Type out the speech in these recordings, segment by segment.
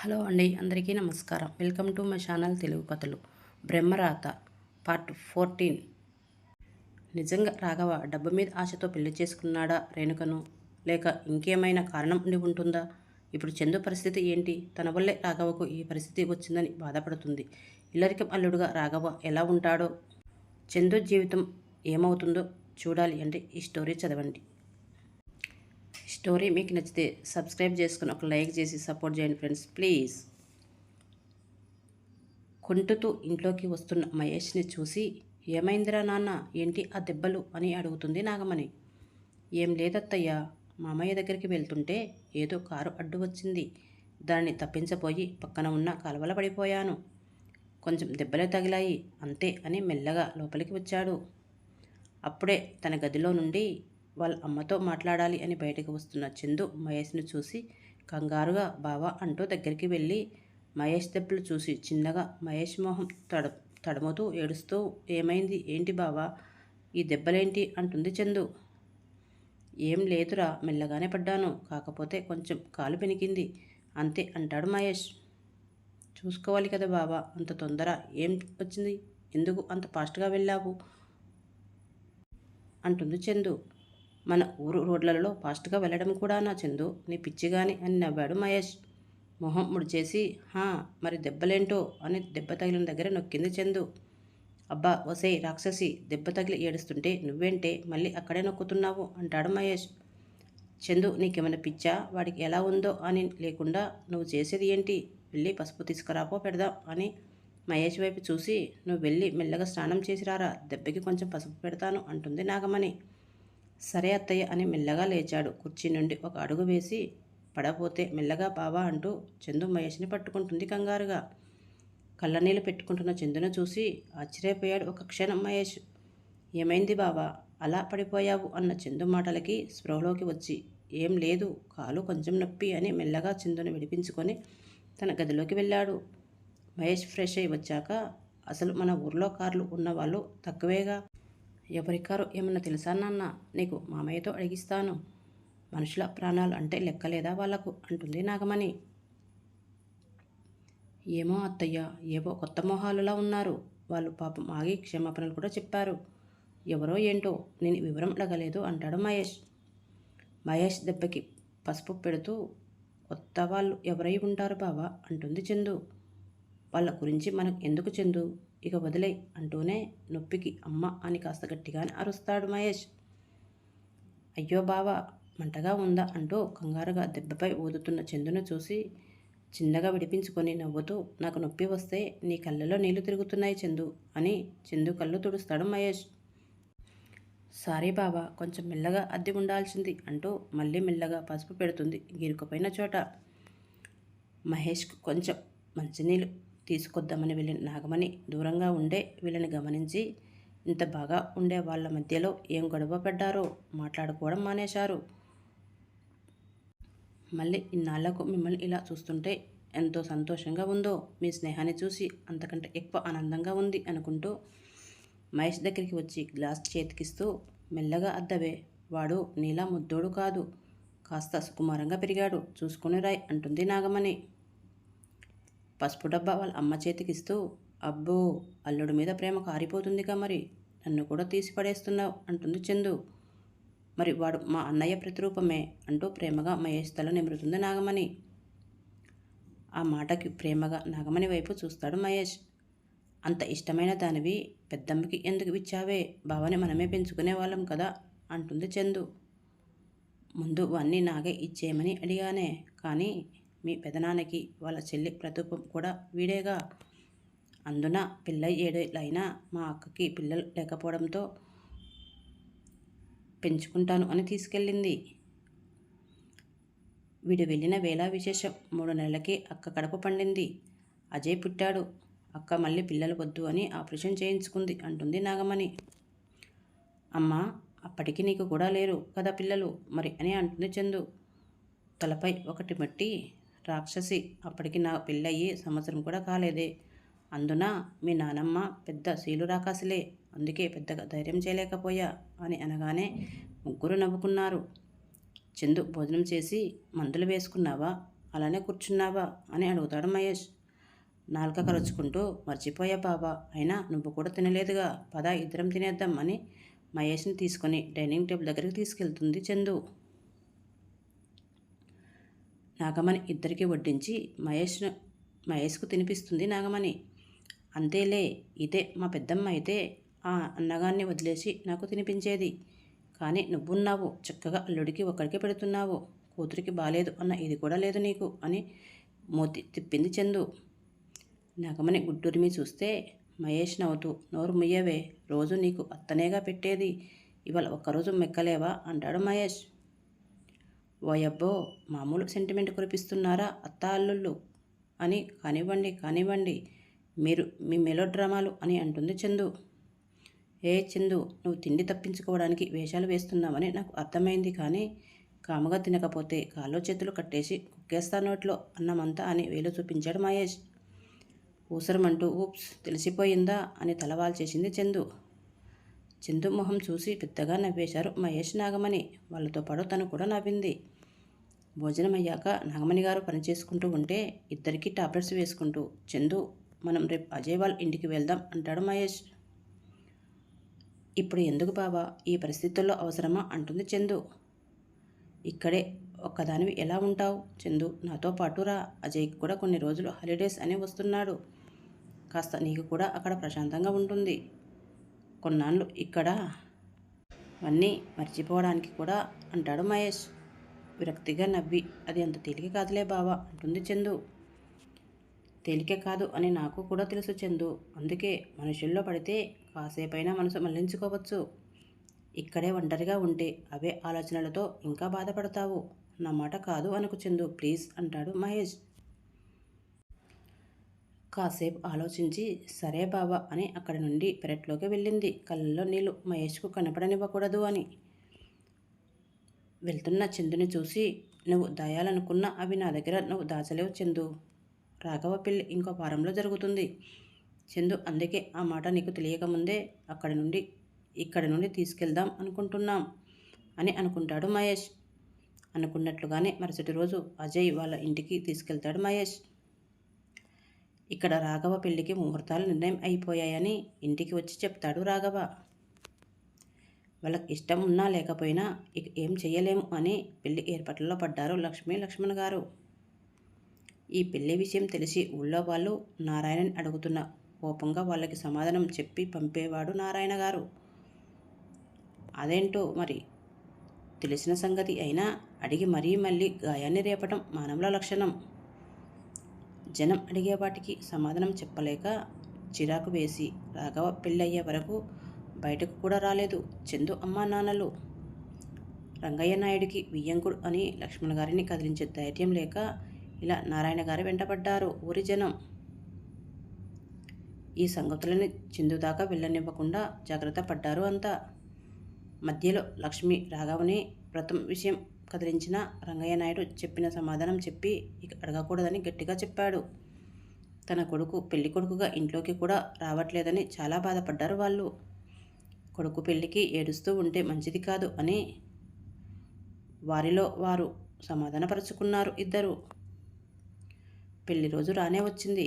Hello అండి అందరికీ నమస్కారం. Welcome to my channel Telugu కథలు. Brahmaratha part fourteen. నిజంగా రాఘవ డబ్బు మీద ఆశతో పెళ్ళి చేసుకున్నాడా రేణుకను? లేక ఇంకేమైనా కారణం ఉండి ఉంటుందా? ఇప్పుడు చందు పరిస్థితి ఏంటి? తన వల్లే రాఘవకు ఈ పరిస్థితి వచ్చిందని బాధపడుతుంది. ఇల్లరికం అల్లుడుగా రాఘవ ఎలా ఉంటాడో? చందు జీవితం ఏమవుతుందో చూడాలి అంటే ఈ స్టోరీ చదవండి. స్టోరీ మీకు నచ్చితే సబ్స్క్రైబ్ చేసుకుని ఒక లైక్ చేసి సపోర్ట్ చేయండి ఫ్రెండ్స్. ప్లీజ్. కొంటుతూ ఇంట్లోకి వస్తున్న మహేష్ని చూసి ఏమైందిరా నాన్న? ఏంటి ఆ దెబ్బలు? అని అడుగుతుంది నాగమణి. ఏం లేదత్తయ్యా. మామయ్య దగ్గరికి వెళ్తుంటే ఏదో కారు అడ్డు వచ్చింది. దాన్ని తప్పించపోయి పక్కన ఉన్న కలవల పడిపోయాను. కొంచెం దెబ్బలే తగిలాయి. అంతే అని మెల్లగా లోపలికి వచ్చాడు. అప్పుడే తన గదిలో నుండి వాళ్ళ అమ్మతో మాట్లాడాలి అని బయటకు వస్తున్న చందు మహేష్ను చూసి కంగారుగా బావా అంటూ దగ్గరికి వెళ్ళి మహేష్ దెబ్బలు చూసి చిన్నగా మహేష్ మొహం తడ తడముతూ ఏడుస్తూ ఏమైంది? ఏంటి బావా? ఈ దెబ్బలేంటి? అంటుంది చందు. ఏం లేదురా మెల్లగానే పడ్డాను. కాకపోతే కొంచెం కాలు పెనికింది. అంతే అంటాడు మహేష్. చూసుకోవాలి కదా బావా అంత తొందర ఏం వచ్చింది? ఎందుకు అంత ఫాస్ట్గా వెళ్ళావు? అంటుంది చందు. మన ఊరు రోడ్లలో ఫాస్ట్గా వెళ్ళడం కూడా నా చందు. నీ పిచ్చిగాని అని నవ్వాడు మహేష్. మొహం ముడిచేసి హా మరి దెబ్బలేంటో? అని దెబ్బ తగిలిన దగ్గర నొక్కింది చందు. అబ్బా ఒసే రాక్షసి దెబ్బ తగిలి ఏడుస్తుంటే నువ్వేంటే మళ్ళీ అక్కడే నొక్కుతున్నావు? అంటాడు మహేష్. చందు నీకేమైనా పిచ్చా? వాడికి ఎలా ఉందో అని లేకుండా నువ్వు చేసేది ఏంటి? వెళ్ళి పసుపు తీసుకురాపో పెడదాం అని మహేష్ వైపు చూసి నువ్వు వెళ్ళి మెల్లగా స్నానం చేసి రారా? దెబ్బకి కొంచెం పసుపు పెడతాను అంటుంది నాగమణి. సరే అత్తయ్య అని మెల్లగా లేచాడు. కుర్చీ నుండి ఒక అడుగు వేసి పడపోతే మెల్లగా బావా అంటూ చందు మహేష్ని పట్టుకుంటుంది కంగారుగా. కళ్ళనీళ్ళు పెట్టుకుంటున్న చందును చూసి ఆశ్చర్యపోయాడు ఒక క్షణం మహేష్. ఏమైంది బావా? అలా పడిపోయావు అన్న చందు మాటలకి స్పృహలోకి వచ్చి ఏం లేదు కాలు కొంచెం నొప్పి అని మెల్లగా చందును విడిపించుకొని తన గదిలోకి వెళ్ళాడు. మహేష్ ఫ్రెష్ అయి వచ్చాక అసలు మన ఊర్లో కార్లు ఉన్నవాళ్ళు తక్కువేగా ఎవరి కారు ఏమన్నా తెలుసా నాన్న? నీకు మామయ్యతో అడిగిస్తాను. మనుషుల ప్రాణాలు అంటే లెక్కలేదా వాళ్ళకు అంటుంది నాగమణి. ఏమో అత్తయ్య ఏవో కొత్త మొహాలులా ఉన్నారు. వాళ్ళు పాపం ఆగి క్షమాపణలు కూడా చెప్పారు. ఎవరో ఏంటో నేను వివరం అడగలేదు అంటాడు మహేష్. మహేష్ దెబ్బకి పసుపు పెడుతూ కొత్త వాళ్ళు ఎవరై ఉంటారు బావా? అంటుంది చందు. వాళ్ళ గురించి మనకు ఎందుకు చందు? ఇక వదిలే అంటూనే నొప్పికి అమ్మ అని కాస్త గట్టిగానే అరుస్తాడు మహేష్. అయ్యో బావా మంటగా ఉందా అంటూ కంగారుగా దెబ్బపై ఊదుతున్న చందును చూసి చిన్నగా విడిపించుకొని నవ్వుతూ నాకు నొప్పి వస్తే నీ కళ్ళలో నీళ్ళు తిరుగుతున్నాయి చందు అని చందు కళ్ళు తుడుస్తాడు మహేష్. సారీ బాబా కొంచెం మెల్లగా అద్దె ఉండాల్సింది అంటూ మళ్ళీ మెల్లగా పసుపు పెడుతుంది గిరుకుపోయిన చోట. మహేష్కు కొంచెం మంచినీళ్ళు తీసుకొద్దామని వెళ్ళిన నాగమణి దూరంగా ఉండే వీళ్ళని గమనించి ఇంత బాగా ఉండే వాళ్ళ మధ్యలో ఏం గొడవ పడ్డారో మాట్లాడుకోవడం మానేశారు. మళ్ళీ ఇన్నాళ్ళకు మిమ్మల్ని ఇలా చూస్తుంటే ఎంతో సంతోషంగా ఉందో మీ స్నేహాన్ని చూసి అంతకంటే ఎక్కువ ఆనందంగా ఉంది అనుకుంటూ మహేష్ దగ్గరికి వచ్చి గ్లాస్ చేతికిస్తూ మెల్లగా అద్దవే వాడు నీలా ముద్దోడు కాదు. కాస్త సుకుమారంగా పెరిగాడు. చూసుకుని రాయ్ అంటుంది నాగమణి. పసుపు డబ్బా వాళ్ళ అమ్మ చేతికిస్తూ అబ్బో అల్లుడి మీద ప్రేమ కారిపోతుందిగా మరి. నన్ను కూడా తీసి పడేస్తున్నావు అంటుంది చందు. మరి వాడు మా అన్నయ్య ప్రతిరూపమే అంటూ ప్రేమగా మహేష్ తల నిమురుతుంది నాగమణి. ఆ మాటకి ప్రేమగా నాగమణి వైపు చూస్తాడు మహేష్. అంత ఇష్టమైన దానివి పెద్దమ్మకి ఎందుకు ఇచ్చావే? బావని మనమే పెంచుకునే వాళ్ళం కదా అంటుంది చందు. ముందు వన్నీ నాగే ఇచ్చేయమని అడిగానే కానీ మీ పెదనాన్నకి వాళ్ళ చెల్లి ప్రతూపం కూడా వీడేగా. అందున పిల్ల ఏడేళ్ళైనా మా అక్కకి పిల్లలు లేకపోవడంతో పెంచుకుంటాను అని తీసుకెళ్ళింది. వీడు వెళ్ళిన వేళ విశేషం. మూడు నెలలకి అక్క కడప పండింది. అజయ్ పుట్టాడు. అక్క మళ్ళీ పిల్లలు వద్దు అని ఆపరేషన్ చేయించుకుంది అంటుంది నాగమణి. అమ్మ అప్పటికి నీకు కూడా లేరు కదా పిల్లలు మరి అని అంటుంది చందు. తలపై ఒకటి మట్టి రాక్షసి అప్పటికి నా పెళ్ళయ్యి సంవత్సరం కూడా కాలేదే. అందున మీ నానమ్మ పెద్ద శీలు రాకాసిలే అందుకే పెద్దగా ధైర్యం చేయలేకపోయా అని అనగానే ముగ్గురు నవ్వుకున్నారు. చందు భోజనం చేసి మందులు వేసుకున్నావా? అలానే కూర్చున్నావా? అని అడుగుతాడు మహేష్. నాలుక కరుచుకుంటూ మర్చిపోయా బాబా అయినా నువ్వు కూడా తినలేదుగా పద ఇద్దరం తినేద్దాం అని మహేష్ని తీసుకొని డైనింగ్ టేబుల్ దగ్గరికి తీసుకెళ్తుంది చందు. నాగమణి ఇద్దరికి వడ్డించి మహేష్ను మహేష్కు తినిపిస్తుంది నాగమణి. అంతేలే ఇదే మా పెద్దమ్మ అయితే ఆ అన్నగాన్ని వదిలేసి నాకు తినిపించేది. కానీ నువ్వున్నావు చక్కగా అల్లుడికి ఒక్కడికే పెడుతున్నావు కూతురికి బాలేదు అన్న ఇది కూడా లేదు నీకు అని మూతి తిప్పింది చందు. నాగమణి గుడ్డురిమి చూస్తే మహేష్ నవ్వుతూ నోరు ముయ్యవే రోజు నీకు అత్తనేగా పెట్టేది ఇవాళ ఒక్కరోజు మెక్కలేవా? అంటాడు మహేష్. ఓయబ్బో మామూలు సెంటిమెంట్ కురిపిస్తున్నారా అత్త అల్లుళ్ళు అని కానివ్వండి కానివ్వండి మీరు మీ మెలో డ్రామాలు అని అంటుంది చందు. ఏ చందు నువ్వు తిండి తప్పించుకోవడానికి వేషాలు వేస్తున్నావని నాకు అర్థమైంది కానీ కామగా తినకపోతే కాళ్ళు చేతులు కట్టేసి కుక్కేస్తా నోట్లో అన్నమంతా అని వేలు చూపించాడు మహేష్. ఊసరమంటూ ఊప్స్ తెలిసిపోయిందా? అని తలవాల్ చేసింది చందు. చందు మొహం చూసి పెద్దగా నవ్వేశారు మహేష్ నాగమణి. వాళ్ళతో పాటు తను కూడా నవ్వింది. భోజనం అయ్యాక నాగమణి గారు పనిచేసుకుంటూ ఉంటే ఇద్దరికీ టాబ్లెట్స్ వేసుకుంటూ చందు మనం రేపు అజయ్ వాళ్ళ ఇంటికి వెళ్దాం అంటాడు మహేష్. ఇప్పుడు ఎందుకు బాబా ఈ పరిస్థితుల్లో అవసరమా? అంటుంది చందు. ఇక్కడే ఒక్కదానివి ఎలా ఉంటావు? చందు నాతో పాటు రా. అజయ్కి కూడా కొన్ని రోజులు హాలిడేస్ అని వస్తున్నాడు. కాస్త నీకు కూడా అక్కడ ప్రశాంతంగా ఉంటుంది. కొన్నాళ్ళు ఇక్కడ. అవన్నీ మర్చిపోవడానికి కూడా అంటాడు మహేష్. విరక్తిగా నవ్వి అది అంత తేలిక కాదులే బావా అంటుంది చందు. తేలిక కాదు అని నాకు కూడా తెలుసు చందు. అందుకే మనుషుల్లో పడితే కాసేపైనా మనసు మళ్ళించుకోవచ్చు. ఇక్కడే ఒంటరిగా ఉంటే అవే ఆలోచనలతో ఇంకా బాధపడతావు. నా మాట కాదు అనుకు చందు. ప్లీజ్ అంటాడు మహేష్. కాసేపు ఆలోచించి సరే బాబా అని అక్కడి నుండి పెరట్లోకి వెళ్ళింది. కళ్ళల్లో నీళ్ళు మహేష్కు కనపడనివ్వకూడదు అని. వెళ్తున్న చందుని చూసి నువ్వు దాయాలనుకున్న అవి నా దగ్గర నువ్వు దాచలేవు చందు. రాఘవ పెళ్ళి ఇంకో వారంలో జరుగుతుంది. చందు అందుకే ఆ మాట నీకు తెలియకముందే అక్కడి నుండి ఇక్కడి నుండి తీసుకెళ్దాం అనుకుంటున్నాం అని అనుకుంటాడు మహేష్. అనుకున్నట్లుగానే మరుసటి రోజు అజయ్ వాళ్ళ ఇంటికి తీసుకెళ్తాడు మహేష్. ఇక్కడ రాఘవ పెళ్ళికి ముహూర్తాలు నిర్ణయం అయిపోయాయని ఇంటికి వచ్చి చెప్తాడు రాఘవ. వాళ్ళకి ఇష్టం ఉన్నా లేకపోయినా ఇక ఏం చెయ్యలేము అని పెళ్ళి ఏర్పాట్లలో పడ్డారు లక్ష్మీ లక్ష్మణ్ గారు. ఈ పెళ్ళి విషయం తెలిసి ఊళ్ళో వాళ్ళు నారాయణని అడుగుతున్న కోపంగా వాళ్ళకి సమాధానం చెప్పి పంపేవాడు నారాయణ గారు. అదేంటో మరి? తెలిసిన సంగతి అయినా అడిగి మరీ మళ్ళీ గాయాన్ని రేపటం మానవుల లక్షణం. జనం అడిగే వాటికి సమాధానం చెప్పలేక చిరాకు వేసి రాఘవ పెళ్ళయ్యే వరకు బయటకు కూడా రాలేదు. చందు అమ్మా నాన్నలు. రంగయ్య నాయుడికి వియ్యంకుడు అని లక్ష్మణ్ గారిని కదిలించే ధైర్యం లేక ఇలా నారాయణ గారి వెంటబడ్డారు. ఊరి జనం. ఈ సంగతులని చందు దాకా వెళ్ళనివ్వకుండా జాగ్రత్త పడ్డారు అంతా. మధ్యలో లక్ష్మి రాఘవని వ్రతం విషయం కదిలించిన రంగయ్య నాయుడు చెప్పిన సమాధానం చెప్పి ఇక అడగకూడదని గట్టిగా చెప్పాడు. తన కొడుకు పెళ్ళి కొడుకుగా ఇంట్లోకి కూడా రావట్లేదని చాలా బాధపడ్డారు వాళ్ళు. కొడుకు పెళ్ళికి ఏడుస్తూ ఉంటే మంచిది కాదు అని వారిలో వారు సమాధానపరుచుకున్నారు ఇద్దరు. పెళ్ళి రోజు రానే వచ్చింది.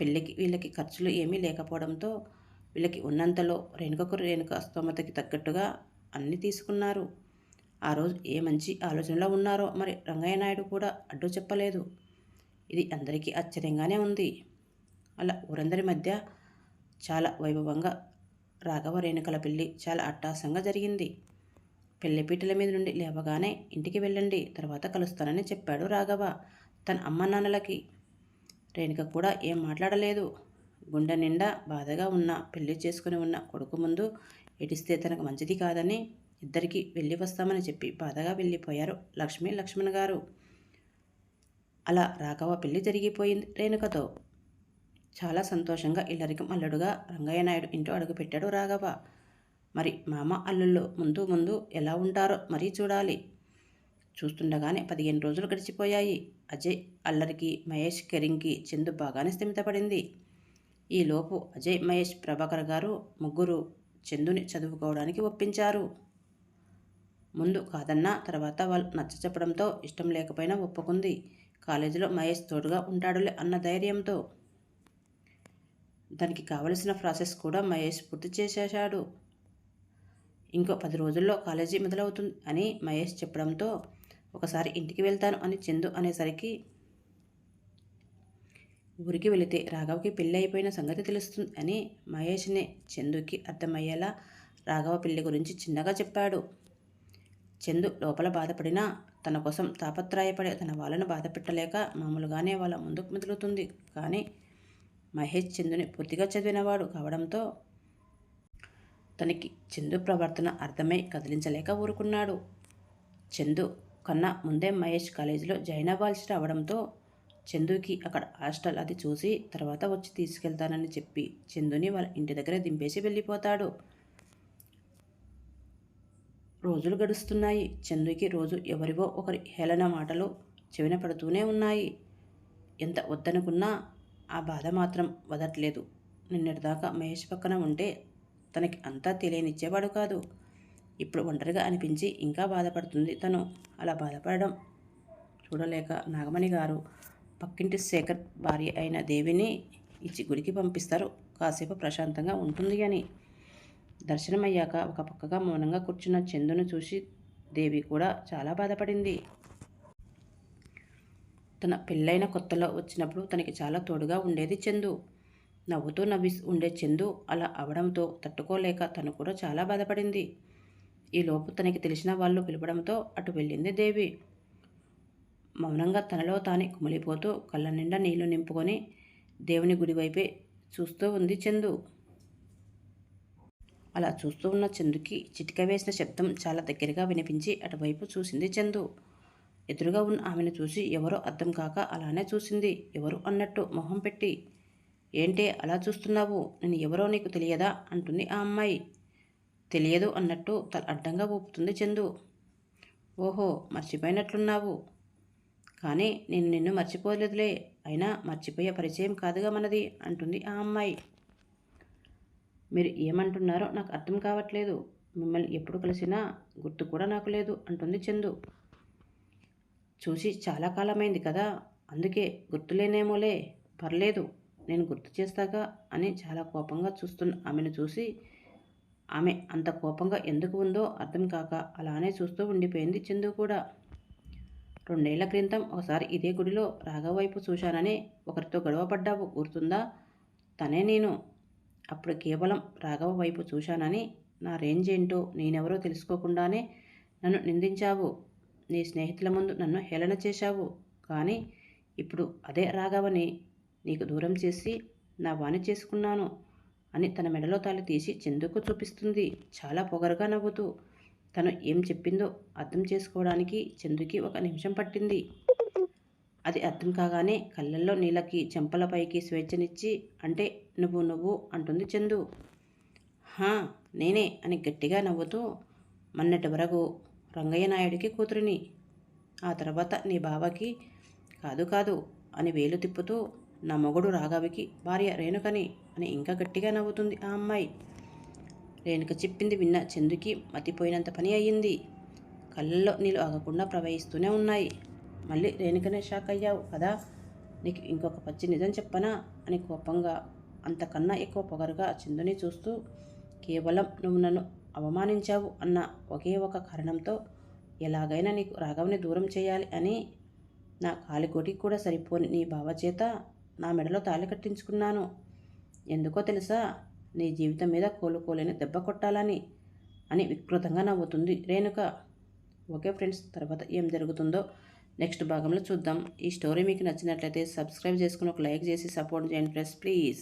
పెళ్ళికి వీళ్ళకి ఖర్చులు ఏమీ లేకపోవడంతో వీళ్ళకి ఉన్నంతలో రేణుకకు రేణుక స్తోమతకి తగ్గట్టుగా అన్నీ తీసుకున్నారు. ఆ రోజు ఏ మంచి ఆలోచనలో ఉన్నారో మరి రంగయ్య నాయుడు కూడా అడ్డు చెప్పలేదు. ఇది అందరికీ ఆశ్చర్యంగానే ఉంది. అలా ఊరందరి మధ్య చాలా వైభవంగా రాఘవ రేణుకల పెళ్ళి చాలా అట్టాసంగా జరిగింది. పెళ్ళిపీటల మీద నుండి లేవగానే ఇంటికి వెళ్ళండి తర్వాత కలుస్తానని చెప్పాడు రాఘవ తన అమ్మ నాన్నలకి రేణుక కూడా ఏం మాట్లాడలేదు. గుండె నిండా బాధగా ఉన్న పెళ్ళి చేసుకుని ఉన్న కొడుకు ముందు ఏడిస్తే తనకు మంచిది కాదని ఇద్దరికి వెళ్ళి వస్తామని చెప్పి బాధగా వెళ్ళిపోయారు లక్ష్మీ లక్ష్మణ్ గారు. అలా రాఘవ పెళ్ళి జరిగిపోయింది రేణుకతో. చాలా సంతోషంగా ఇల్లరికి అల్లుడుగా రంగయ్య నాయుడు ఇంట్లో అడుగుపెట్టాడు రాఘవ. మరి మామ అల్లుళ్ళు ముందు ముందు ఎలా ఉంటారో మరీ చూడాలి. చూస్తుండగానే పదిహేను రోజులు గడిచిపోయాయి. అజయ్ అల్లరికి మహేష్ కెరింగ్కి చందు బాగానే స్థిమితపడింది. ఈలోపు అజయ్ మహేష్ ప్రభాకర్ గారు ముగ్గురు చందుని చదువుకోవడానికి ఒప్పించారు. ముందు కాదన్నా తర్వాత వాళ్ళు నచ్చ చెప్పడంతో ఇష్టం లేకపోయినా ఒప్పుకుంది. కాలేజీలో మహేష్ తోడుగా ఉంటాడులే అన్న ధైర్యంతో. దానికి కావలసిన ప్రాసెస్ కూడా మహేష్ పూర్తి చేసేశాడు. ఇంకో పది రోజుల్లో కాలేజీ మొదలవుతుంది అని మహేష్ చెప్పడంతో ఒకసారి ఇంటికి వెళ్తాను అని చందు అనేసరికి ఊరికి వెళితే రాఘవకి పెళ్ళి అయిపోయిన సంగతి తెలుస్తుంది అని మహేష్ని చందుకి అర్థమయ్యేలా రాఘవ పెళ్ళి గురించి చిన్నగా చెప్పాడు. చందు లోపల బాధపడినా తన కోసం తాపత్రాయపడే తన వాళ్ళను బాధ పెట్టలేక మామూలుగానే వాళ్ళ ముందుకు మెదులుతుంది. కానీ మహేష్ చందుని పూర్తిగా చదివినవాడు కావడంతో తనకి చందు ప్రవర్తన అర్థమై కదిలించలేక ఊరుకున్నాడు. చందు కన్నా ముందే మహేష్ కాలేజీలో జాయిన్ అవ్వాల్సి రావడంతో చందుకి అక్కడ హాస్టల్ అది చూసి తర్వాత వచ్చి తీసుకెళ్తానని చెప్పి చందుని వాళ్ళ ఇంటి దగ్గర దింపేసి వెళ్ళిపోతాడు. రోజులు గడుస్తున్నాయి. చందుకి రోజు ఎవరివో ఒకరి హేళన మాటలు చెవిన పడుతూనే ఉన్నాయి. ఎంత వద్దనుకున్నా ఆ బాధ మాత్రం వదట్లేదు. నిన్నటిదాకా మహేష్ పక్కన ఉంటే తనకి అంతా తెలియనిచ్చేవాడు కాదు. ఇప్పుడు ఒంటరిగా అనిపించి ఇంకా బాధపడుతుంది తను. అలా బాధపడడం చూడలేక నాగమణి గారు పక్కింటి శేఖర్ భార్య అయిన దేవిని ఇచ్చి గుడికి పంపిస్తారు. కాసేపు ప్రశాంతంగా ఉంటుంది అని. దర్శనమయ్యాక ఒక పక్కగా మౌనంగా కూర్చున్న చందును చూసి దేవి కూడా చాలా బాధపడింది. తన పెళ్ళైన కొత్తలో వచ్చినప్పుడు తనకి చాలా తోడుగా ఉండేది చందు. నవ్వుతూ నవ్వి ఉండే చందు అలా అవడంతో తట్టుకోలేక తను కూడా చాలా బాధపడింది. ఈలోపు తనకి తెలిసిన వాళ్ళు పిలవడంతో అటు వెళ్ళింది దేవి. మౌనంగా తనలో తానే కుమిలిపోతూ కళ్ళ నిండా నీళ్ళు నింపుకొని దేవుని గుడివైపే చూస్తూ ఉంది చందు. అలా చూస్తూ ఉన్న చందుకి చిటిక వేసిన శబ్దం చాలా దగ్గరగా వినిపించి అటువైపు చూసింది చందు. ఎదురుగా ఉన్న ఆమెను చూసి ఎవరో అర్థం కాక అలానే చూసింది. ఎవరు అన్నట్టు మొహం పెట్టి ఏంటే అలా చూస్తున్నావు? నేను ఎవరో నీకు తెలియదా? అంటుంది ఆ అమ్మాయి. తెలియదు అన్నట్టు తల అడ్డంగా ఊపుతుంది చందు. ఓహో మర్చిపోయినట్లున్నావు. కానీ నేను నిన్ను మర్చిపోలేదులే. అయినా మర్చిపోయే పరిచయం కాదుగా మనది అంటుంది ఆ అమ్మాయి. మీరు ఏమంటున్నారో నాకు అర్థం కావట్లేదు. మిమ్మల్ని ఎప్పుడు కలిసినా గుర్తు కూడా నాకు లేదు అంటుంది చందు. చూసి చాలా కాలమైంది కదా అందుకే గుర్తులేనేమోలే. పర్లేదు నేను గుర్తు చేస్తాగా అని చాలా కోపంగా చూస్తున్న ఆమెను చూసి ఆమె అంత కోపంగా ఎందుకు ఉందో అర్థం కాక అలానే చూస్తూ ఉండిపోయింది చందు కూడా. రెండేళ్ళ క్రితం ఒకసారి ఇదే గుడిలో రాఘవ వైపు చూశానని ఒకరితో గొడవ పడ్డావు గుర్తుందా? తనే నేను అప్పుడు కేవలం రాఘవ వైపు చూశానని నా రేంజ్ ఏంటో నేనెవరో తెలుసుకోకుండానే నన్ను నిందించావు. నీ స్నేహితుల ముందు నన్ను హేళన చేశావు. కానీ ఇప్పుడు అదే రాఘవని నీకు దూరం చేసి నా వాణి చేసుకున్నాను అని తన మెడలో తాళి తీసి చందుకు చూపిస్తుంది. చాలా పొగరుగా నవ్వుతూ తను ఏం చెప్పిందో అర్థం చేసుకోవడానికి చందుకి ఒక నిమిషం పట్టింది. అది అర్థం కాగానే కళ్ళల్లో నీళ్ళకి చెంపలపైకి స్వేచ్ఛనిచ్చి అంటే నువ్వు నువ్వు అంటుంది చందు. హా నేనే అని గట్టిగా నవ్వుతూ మొన్నటి వరకు రంగయ్య నాయుడికి కూతురిని ఆ తర్వాత నీ బావకి కాదు కాదు అని వేలు తిప్పుతూ నా మొగుడు రాఘవికి భార్య రేణుకని అని ఇంకా గట్టిగా నవ్వుతుంది ఆ అమ్మాయి. రేణుక చెప్పింది విన్న చందుకి మతిపోయినంత పని అయ్యింది. కళ్ళల్లో నీళ్ళు ఆగకుండా ప్రవహిస్తూనే ఉన్నాయి. మళ్ళీ రేణుకనే షాక్ అయ్యావు కదా? నీకు ఇంకొక పచ్చి నిజం చెప్పనా? అని కోపంగా అంతకన్నా ఎక్కువ పొగరుగా చందుని చూస్తూ కేవలం నువ్వు నన్ను అవమానించావు అన్న ఒకే ఒక కారణంతో ఎలాగైనా నీకు రాఘవని దూరం చేయాలి అని నా కాలికోటికి కూడా సరిపోని నీ బావ చేత నా మెడలో తాళి కట్టించుకున్నాను. ఎందుకో తెలుసా? నీ జీవితం మీద కోలుకోలేని దెబ్బ కొట్టాలని అని వికృతంగా నవ్వుతుంది రేణుక. ఓకే ఫ్రెండ్స్ తర్వాత ఏం జరుగుతుందో నెక్స్ట్ భాగంలో చూద్దాం. ఈ స్టోరీ మీకు నచ్చినట్లయితే సబ్స్క్రైబ్ చేసుకుని ఒక లైక్ చేసి సపోర్ట్ చేయండి ఫ్రెండ్స్. ప్లీజ్.